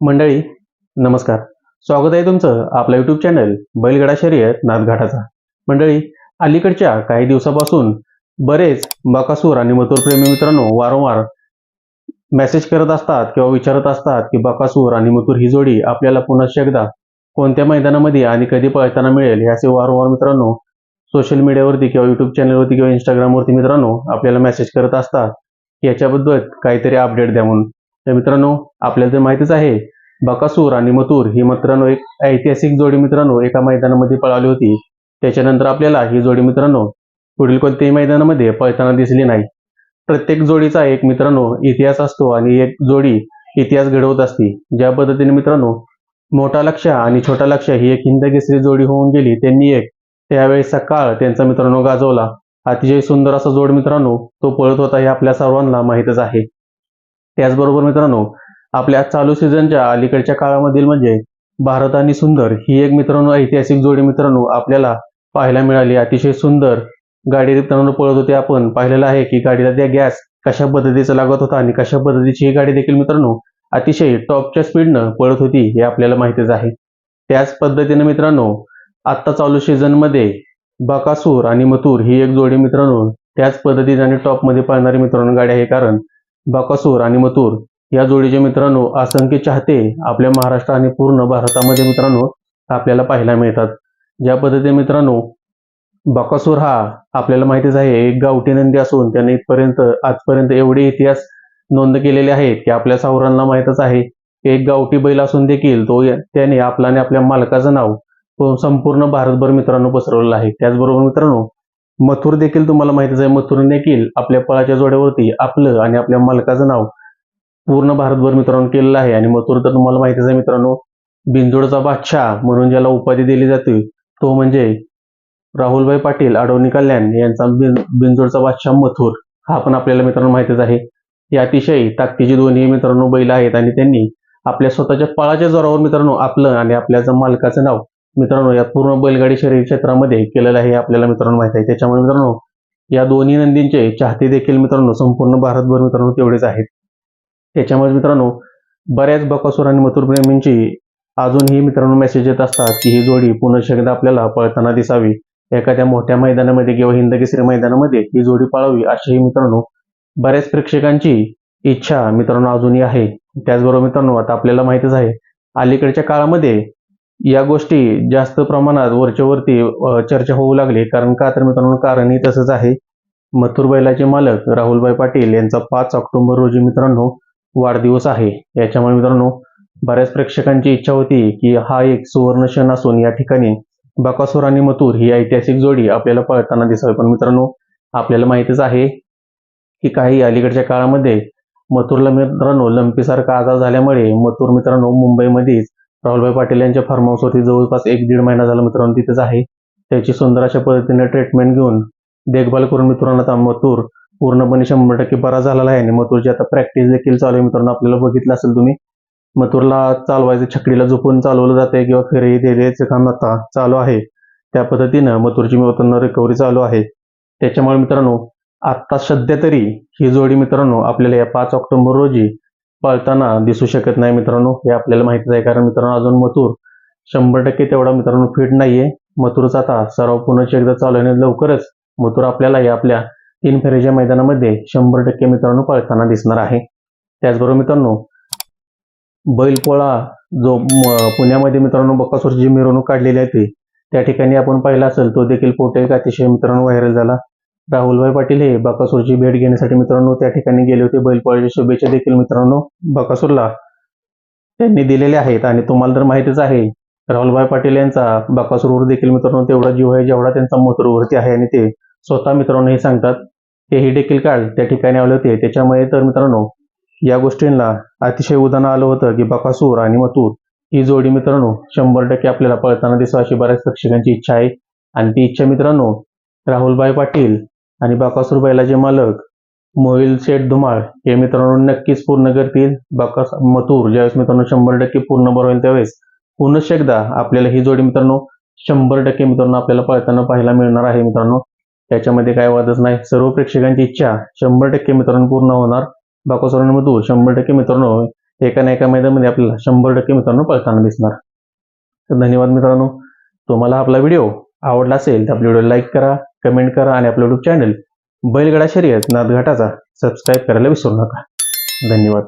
मंडळी नमस्कार. स्वागत आहे तुमचं आपल्या युट्यूब चॅनल बैलगडा शर्यत नाथघाटाचा मंडळी अलीकडच्या काही दिवसापासून बरेच बकासूर आणि मथुरप्रेमी मित्रांनो वारंवार मेसेज करत असतात किंवा विचारत असतात की बकासूर आणि मथुर ही जोडी आपल्याला पुन्हा एकदा कोणत्या मैदानामध्ये आणि कधी पळताना मिळेल याचे वारंवार मित्रांनो सोशल मीडियावरती किंवा युट्यूब चॅनलवरती किंवा इंस्टाग्रामवरती मित्रांनो आपल्याला मेसेज करत असतात. याच्याबद्दल काहीतरी अपडेट द्या म्हणून. तर मित्रांनो आपल्याला तर माहितीच आहे बकासूर आणि मथुर ही मित्रांनो एक ऐतिहासिक जोडी मित्रांनो एका मैदानामध्ये पळाली होती. त्याच्यानंतर आपल्याला ही जोडी मित्रांनो पुढील कोणत्याही मैदानामध्ये पळताना दिसली नाही. प्रत्येक जोडीचा एक मित्रांनो इतिहास असतो आणि एक जोडी इतिहास घडवत असते. ज्या पद्धतीने मित्रांनो मोठा लक्ष आणि छोटा लक्ष ही एक हिंदकेसरी जोडी होऊन गेली त्यांनी एक त्यावेळी सकाळ त्यांचा मित्रांनो गाजवला. अतिशय सुंदर असा जोड मित्रांनो तो पळत होता हे आपल्या सर्वांना माहीतच आहे. त्याचबरोबर मित्रांनो आपल्या चालू सीझनच्या अलीकडच्या काळामधील म्हणजे भारत आणि सुंदर ही एक मित्रांनो ऐतिहासिक जोडी मित्रांनो आपल्याला पाहायला मिळाली. अतिशय सुंदर गाडी मित्रांनो पळत होते. आपण पाहिलेलं आहे की गाडीला त्या गॅस कशा पद्धतीचा लागत होता आणि कशा पद्धतीची ही गाडी देखील मित्रांनो अतिशय टॉपच्या स्पीडनं पळत होती हे आपल्याला माहितीच आहे. त्याच पद्धतीने मित्रांनो आत्ता चालू सीझनमध्ये बकासूर आणि मथुर ही एक जोडी मित्रांनो त्याच पद्धतीने आणि टॉपमध्ये पळणारी मित्रांनो गाडी आहे. कारण बकासूर आणि मथूर या जोडीचे मित्रांनो असंख्य चाहते आपल्या महाराष्ट्र आणि पूर्ण भारतामध्ये मित्रांनो आपल्याला पाहायला मिळतात. ज्या पद्धतीने मित्रांनो बकासूर हा आपल्याला माहितीच आहे एक गावठी नंदी असून त्याने इथपर्यंत आजपर्यंत एवढे इतिहास नोंद केलेले आहेत की आपल्या सावरांना माहीतच आहे. एक गावठी बैल असून देखील तो त्याने आपला आणि आपल्या मालकाचं नाव संपूर्ण भारतभर मित्रांनो पसरवलेलं आहे. त्याचबरोबर मित्रांनो मथुर देखील तुम्हाला माहितीच आहे मथुर देखील आपल्या पळाच्या जोड्यावरती आपलं आणि आपल्या मालकाचं नाव पूर्ण भारतभर मित्रांनो केलेलं आहे. आणि मथुर तर तुम्हाला माहितीच आहे मित्रांनो बिंजोडचा बादशाह म्हणून ज्याला उपाधी दिली जाते तो म्हणजे राहुलभाई पाटील अडवणी कल्याण यांचा बिन- बिंजोडचा बादशाह मथुर. हा पण आपल्याला मित्रांनो माहितीच आहे. हे अतिशय ताकदीची दोन्ही मित्रांनो बैल आहेत आणि त्यांनी आपल्या स्वतःच्या पळाच्या जोरावर मित्रांनो आपलं आणि आपल्या मालकाचं नाव मित्रांनो या पूर्ण बैलगाडी शरीर क्षेत्रामध्ये केलेलं आहे हे आपल्याला मित्रांनो माहिती आहे. त्याच्यामुळे मित्रांनो या दोन्ही नंदींचे चाहते देखील मित्रांनो संपूर्ण भारतभर मित्रांनो तेवढेच आहेत. त्याच्यामुळे मित्रांनो बऱ्याच बकासूर आणि मथुरप्रेमींची अजूनही मित्रांनो मेसेज येत असतात की ही जोडी पुन्हा एकदा आपल्याला पळताना दिसावी. एखाद्या मोठ्या मैदानामध्ये किंवा हिंदकेसरी मैदानामध्ये ही जोडी पाळावी अशीही मित्रांनो बऱ्याच प्रेक्षकांची इच्छा मित्रांनो अजूनही आहे. त्याचबरोबर मित्रांनो आता आपल्याला माहितीच आहे अलीकडच्या काळामध्ये या गोष्टी जास्त प्रमाणात वरच्यावरती चर्चा होऊ लागली. कारण का तर मित्रांनो कारणही तसंच आहे. मथुर बैलाचे मालक राहुलभाई पाटील यांचा पाच ऑक्टोबर रोजी मित्रांनो वाढदिवस आहे. याच्यामुळे मित्रांनो बऱ्याच प्रेक्षकांची इच्छा होती की हा एक सुवर्ण क्षण असून या ठिकाणी बकासूर आणि मथुर ही ऐतिहासिक जोडी आपल्याला पळताना दिसावी. पण मित्रांनो आपल्याला माहितीच आहे की काही अलीकडच्या काळामध्ये मथुरला मित्रांनो लंपीसारखा आजार झाल्यामुळे मथुर मित्रांनो मुंबईमध्येच राहुलभाई पाटील यांच्या फार्म हाऊसवरती जवळपास एक दीड महिना झाला मित्रांनो तिथेच आहे. त्याची सुंदर अशा पद्धतीने ट्रीटमेंट घेऊन देखभाल करून मित्रांनो आता मथुर पूर्णपणे शंभर टक्के बरा झालेला आहे. आणि मतूरची आता प्रॅक्टिस देखील चालू आहे मित्रांनो. आपल्याला बघितलं असेल तुम्ही मतूरला चालवायचं छकडीला झोपून चालवलं जाते किंवा फेरी देण्याचं काम आता चालू आहे. त्या पद्धतीनं मतूरची मित्रांनो रिकव्हरी चालू आहे. त्याच्यामुळे मित्रांनो आत्ता सध्या तरी ही जोडी मित्रांनो आपल्याला या पाच ऑक्टोबर रोजी पळताना दिसू शकत नाही मित्रांनो. हे आपल्याला माहितीच आहे कारण मित्रांनो अजून मथुर शंभर टक्के तेवढा मित्रांनो फिट नाहीये. मथुरचा आता सराव पुन्हा एकदा चालू आहे लवकरच मथुर आपल्याला या आपल्या तीन फेरीच्या मैदानामध्ये शंभर टक्के मित्रांनो पळताना दिसणार आहे. त्याचबरोबर मित्रांनो बैलपोळा जो पुण्यामध्ये मित्रांनो बकासूरची मिरवणूक काढलेली आहे ती त्या ठिकाणी आपण पाहिला असेल तो देखील फोटो एक अतिशय मित्रांनो व्हायरल झाला. राहुलभाई पाटील हे बकासूरची भेट घेण्यासाठी मित्रांनो त्या ठिकाणी गेले होते. बैलपोळ्याच्या शुभेच्छा देखील मित्रांनो बकासूरला त्यांनी दिलेल्या आहेत आणि तुम्हाला तर माहितीच आहे राहुलभाई पाटील यांचा बकासूरवर देखील मित्रांनो तेवढा जीव आहे जेवढा त्यांचा मथुरवरती आहे आणि ते स्वतः मित्रांनो हे सांगतात. तेही देखील काल त्या ठिकाणी आले होते. त्याच्यामुळे तर मित्रांनो या गोष्टींना अतिशय उदाहरण आलं होतं की बकासूर आणि मथुर ही जोडी मित्रांनो शंभर टक्के आपल्याला पळताना दिसावी अशी बऱ्याच प्रेक्षकांची इच्छा आहे. आणि ती इच्छा मित्रांनो राहुलभाई पाटील आणि बाकासूर बैलाचे मालक मोहिल शेठ धुमाळ हे मित्रांनो नक्कीच पूर्ण करतील. बाकास मथुर ज्यावेळेस मित्रांनो शंभर टक्के पूर्ण बरं होईल त्यावेळेस पुन्हा एकदा आपल्याला ही जोडी मित्रांनो शंभर टक्के मित्रांनो आपल्याला पळताना पाहायला मिळणार आहे मित्रांनो. त्याच्यामध्ये काय वादच नाही. सर्व प्रेक्षकांची इच्छा शंभर टक्के मित्रांनो पूर्ण होणार. बाकासुरांमध्ये शंभर टक्के मित्रांनो एका ना एका मैदानामध्ये आपल्याला शंभर टक्के मित्रांनो पळताना दिसणार. तर धन्यवाद मित्रांनो. तुम्हाला आपला व्हिडिओ आवडला असेल तर आपल्या व्हिडिओ लाईक करा कमेंट करा आणि आपलं युट्यूब चॅनल बैलगडा शर्यत नाथघाटाचा सबस्क्राईब करायला विसरू नका. धन्यवाद.